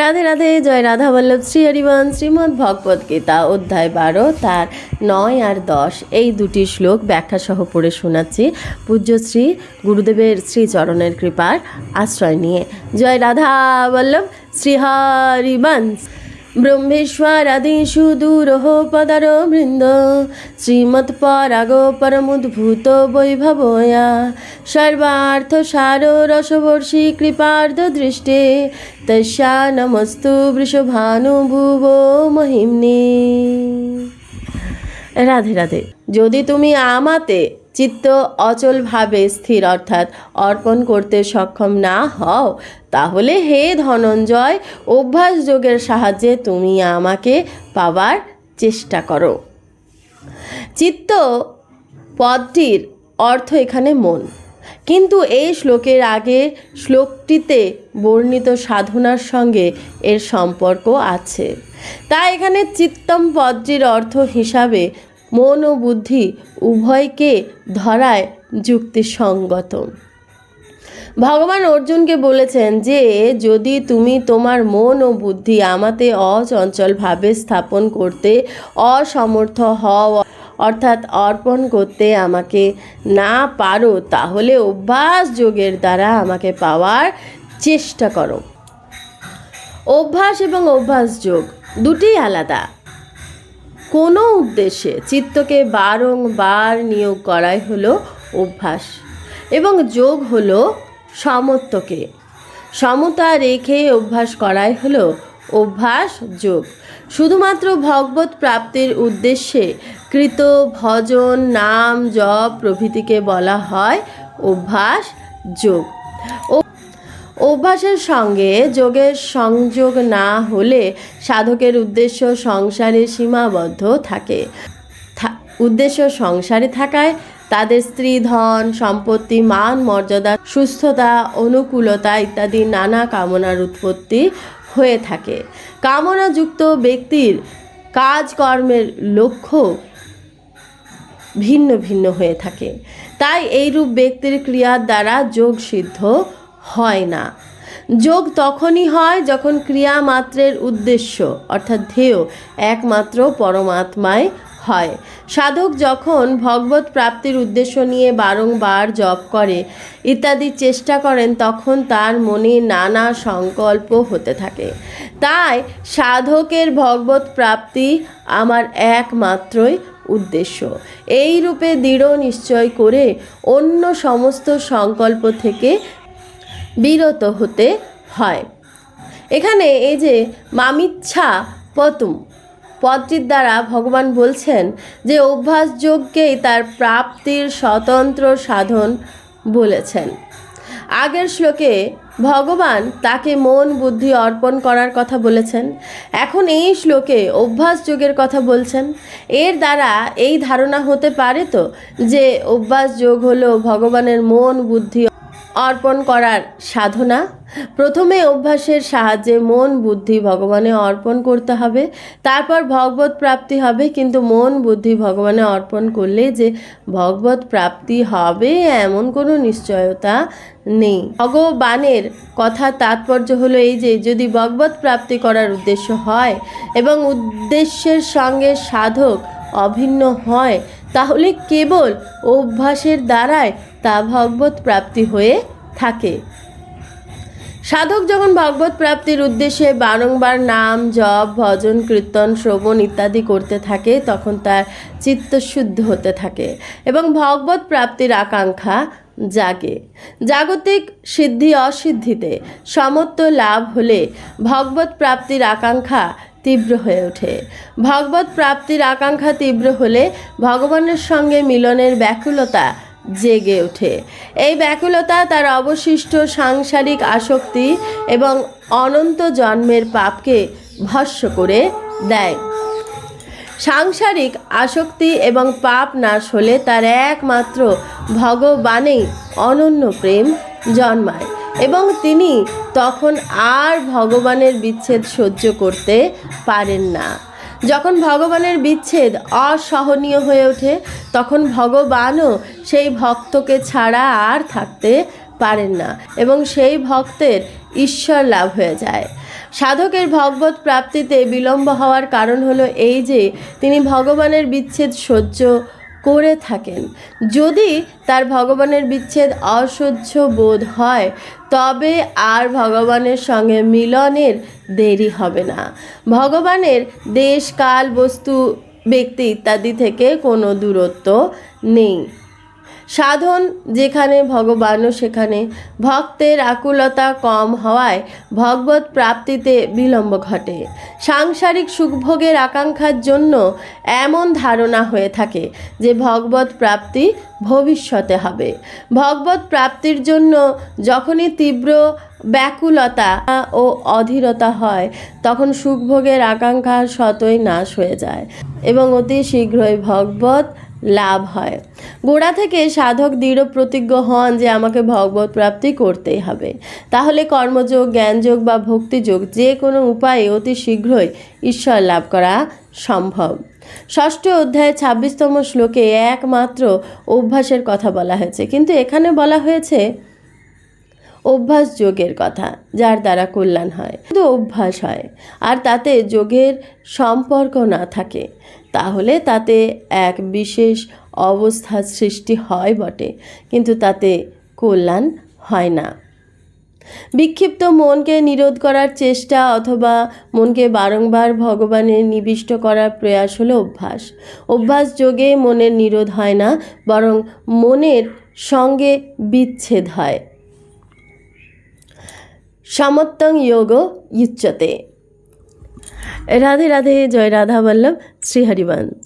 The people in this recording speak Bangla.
রাধে রাধে, জয় রাধা বল্লভ, শ্রী হরিবন শ্রীমদ্ ভগবত গীতা, অধ্যায় বারো, তার নয় আর দশ। এই দুটি শ্লোক ব্যাখ্যা সহ পড়ে শোনাচ্ছি। পূজ্যশ্রী গুরুদেবের শ্রীচরণের কৃপার আশ্রয় নিয়ে। জয় রাধা বল্লভ, শ্রী হরিবংশ পদার বৃন্দ। শ্রীমৎপরাগ পরমুদ্ভূত বৈভবয়া। সর্বার্থ সার রসবর্ষী কৃপার্ধ দৃষ্টে তস্যা নমস্তু বৃষভানুভুব মহিম্নি। রাধে রাধে। যদি তুমি আমাতে চিত্ত অচলভাবে স্থির অর্থাৎ অর্পণ করতে সক্ষম না হও, তাহলে হে ধনঞ্জয়, অভ্যাস যোগের সাহায্যে তুমি আমাকে পাবার চেষ্টা করো। চিত্ত পদটির অর্থ এখানে মন। কিন্তু এই শ্লোকের আগে শ্লোকটিতে বর্ণিত সাধনার সঙ্গে এর সম্পর্ক আছে। তাই এখানে চিত্তম পদটির অর্থ হিসাবে মন ও বুদ্ধি উভয়কে ধরায় যুক্তিসঙ্গত। ভগবান অর্জুনকে বলেছেন যে, যদি তুমি তোমার মন ও বুদ্ধি আমাতে অচঞ্চলভাবে স্থাপন করতে অসমর্থ হও, অর্থাৎ অর্পণ করতে আমাকে না পারো, তাহলে অভ্যাস যোগের দ্বারা আমাকে পাওয়ার চেষ্টা করো। অভ্যাস এবং অভ্যাস যোগ দুটিই আলাদা। কোনো উদ্দেশ্যে চিত্তকে বারংবার নিয়োগ করাই হলো অভ্যাস এবং যোগ হলো সমত্বকে সমতা রেখে অভ্যাস করাই হলো অভ্যাস, যোগ। শুধুমাত্র ভগবত প্রাপ্তির উদ্দেশ্যে কৃত ভজন, নাম, জপ প্রভৃতিকে বলা হয় অভ্যাস, যোগ। অভ্যাসের সঙ্গে যোগের সংযোগ না হলে সাধকের উদ্দেশ্য সংসারে সীমাবদ্ধ থাকে। উদ্দেশ্য সংসারে থাকায় তাদের স্ত্রী, ধন, সম্পত্তি, মান, মর্যাদা, সুস্থতা, অনুকূলতা ইত্যাদি নানা কামনার উৎপত্তি হয়ে থাকে। কামনাযুক্ত ব্যক্তির কাজকর্মের লক্ষ্য ভিন্ন ভিন্ন হয়ে থাকে। তাই এইরূপ ব্যক্তির ক্রিয়ার দ্বারা যোগ সিদ্ধ হয় না। যোগ তখনই হয় যখন ক্রিয়া মাত্রের উদ্দেশ্য, অর্থাৎ ধ্যেয়, একমাত্র পরমাত্মায় হয়। সাধক যখন ভগবত প্রাপ্তির উদ্দেশ্য নিয়ে বারংবার জপ করে, ইত্যাদি চেষ্টা করেন, তখন তার মনে নানা সংকল্প হতে থাকে। তাই সাধকের ভগবত প্রাপ্তি আমার একমাত্রই উদ্দেশ্য। এই রূপে দৃঢ় নিশ্চয় করে অন্য সমস্ত সংকল্প থেকে বিরত হতে হয়। এখানে এই যে মামিচ্ছা পতুম, পদটির দ্বারা ভগবান বলছেন যে অভ্যাস যোগকেই তার প্রাপ্তির স্বতন্ত্র সাধন বলেছেন। আগের শ্লোকে ভগবান তাকে মন বুদ্ধি অর্পণ করার কথা বলেছেন, এখন এই শ্লোকে অভ্যাস যোগের কথা বলছেন। এর দ্বারা এই ধারণা হতে পারে তো যে অভ্যাস যোগ হলো ভগবানের মন বুদ্ধি অর্পণ করার সাধনা। প্রথমে অভ্যাসের সাহায্যে মন, বুদ্ধি ভগবানে অর্পণ করতে হবে। তারপর ভগবত প্রাপ্তি হবে, কিন্তু মন, বুদ্ধি ভগবানে অর্পণ করলে যে ভগবত প্রাপ্তি হবে, এমন কোনো নিশ্চয়তা নেই। ভগবানের কথা তাৎপর্য হলো এই যে, যদি ভগবত প্রাপ্তি করার উদ্দেশ্য হয় এবং উদ্দেশ্যের সঙ্গে সাধক অভিন্ন হয় তাহলে কেবল অভ্যাসের দ্বারাই তা ভগবত প্রাপ্তি হয়ে থাকে। সাধক যখন ভগবত প্রাপ্তির উদ্দেশ্যে বারংবার নাম, জপ, ভজন, কীর্তন, শ্রবণ ইত্যাদি করতে থাকে, তখন তার চিত্তশুদ্ধ হতে থাকে এবং ভগবত প্রাপ্তির আকাঙ্ক্ষা জাগে। জাগতিক সিদ্ধি অসিদ্ধিতে সমত্ব লাভ হলে ভগবত প্রাপ্তির আকাঙ্ক্ষা তীব্র হয়ে ওঠে। ভগবত প্রাপ্তির আকাঙ্ক্ষা তীব্র হলে ভগবানের সঙ্গে মিলনের ব্যাকুলতা জেগে ওঠে। এই ব্যাকুলতা তার অবশিষ্ট সাংসারিক আসক্তি এবং অনন্ত জন্মের পাপকে ভস্য করে দেয়। সাংসারিক আসক্তি এবং পাপ নাশ হলে তার একমাত্র ভগবানেই অনন্য প্রেম জন্মায়। এবং তিনি তখন আর ভগবানের বিচ্ছেদ সহ্য করতে পারেন না। যখন ভগবানের বিচ্ছেদ অসহনীয় হয়ে ওঠে, তখন ভগবানও সেই ভক্তকে ছাড়া আর থাকতে পারেন না এবং সেই ভক্তের ঈশ্বর লাভ হয়ে যায়। সাধকের ভগবত প্রাপ্তিতে বিলম্ব হওয়ার কারণ হলো এই যে, তিনি ভগবানের বিচ্ছেদ সহ্য করে থাকেন। যদি তার ভগবানের বিচ্ছেদ অসহ্য বোধ হয়, তবে আর ভগবানের সঙ্গে মিলনের দেরি হবে না। ভগবানের দেশ, কাল, বস্তু, ব্যক্তি ইত্যাদি থেকে কোনো দূরত্ব নেই। সাধন যেখানে ভগবানও সেখানে। ভক্তের আকুলতা কম হওয়ায় ভগবত প্রাপ্তিতে বিলম্ব ঘটে। সাংসারিক সুখভোগের আকাঙ্ক্ষার জন্য এমন ধারণা হয়ে থাকে যে ভগবত প্রাপ্তি ভবিষ্যতে হবে। ভগবত প্রাপ্তির জন্য যখনই তীব্র ব্যাকুলতা ও অধীরতা হয়, তখন সুখভোগের আকাঙ্ক্ষা শতই নাশ হয়ে যায় এবং অতি শীঘ্রই ভগবত লাভ হয়। গোড়া থেকে সাধক দৃঢ় প্রতিজ্ঞ হন যে আমাকে ভগবত প্রাপ্তি করতেই হবে। তাহলে কর্মযোগ, জ্ঞানযোগ বা ভক্তিযোগ যে কোনো উপায়ে অতি শীঘ্রই ঈশ্বর লাভ করা সম্ভব। ষষ্ঠ অধ্যায়ে ছাব্বিশতম শ্লোকে একমাত্র অভ্যাসের কথা বলা হয়েছে। কিন্তু এখানে বলা হয়েছে, অভ্যাস যোগের কথা, যার দ্বারা কল্যাণ হয়। শুধু অভ্যাস হয়, আর তাতে যোগের সম্পর্ক না থাকে। তাহলে তাতে এক বিশেষ অবস্থার সৃষ্টি হয় বটে, কিন্তু তাতে কল্যাণ হয় না। বিক্ষিপ্ত মনকে নিরোধ করার চেষ্টা অথবা মনকে বারংবার ভগবানে নিবিষ্ট করার প্রয়াস হলো অভ্যাস। অভ্যাস যোগে মনের নিরোধ হয় না, বরং মনের সঙ্গে বিচ্ছেদ হয়। সমত্তং যোগ ইচ্যতে রাধে রাধে জয় রাধা বল্লভ শ্রীহরিবংশ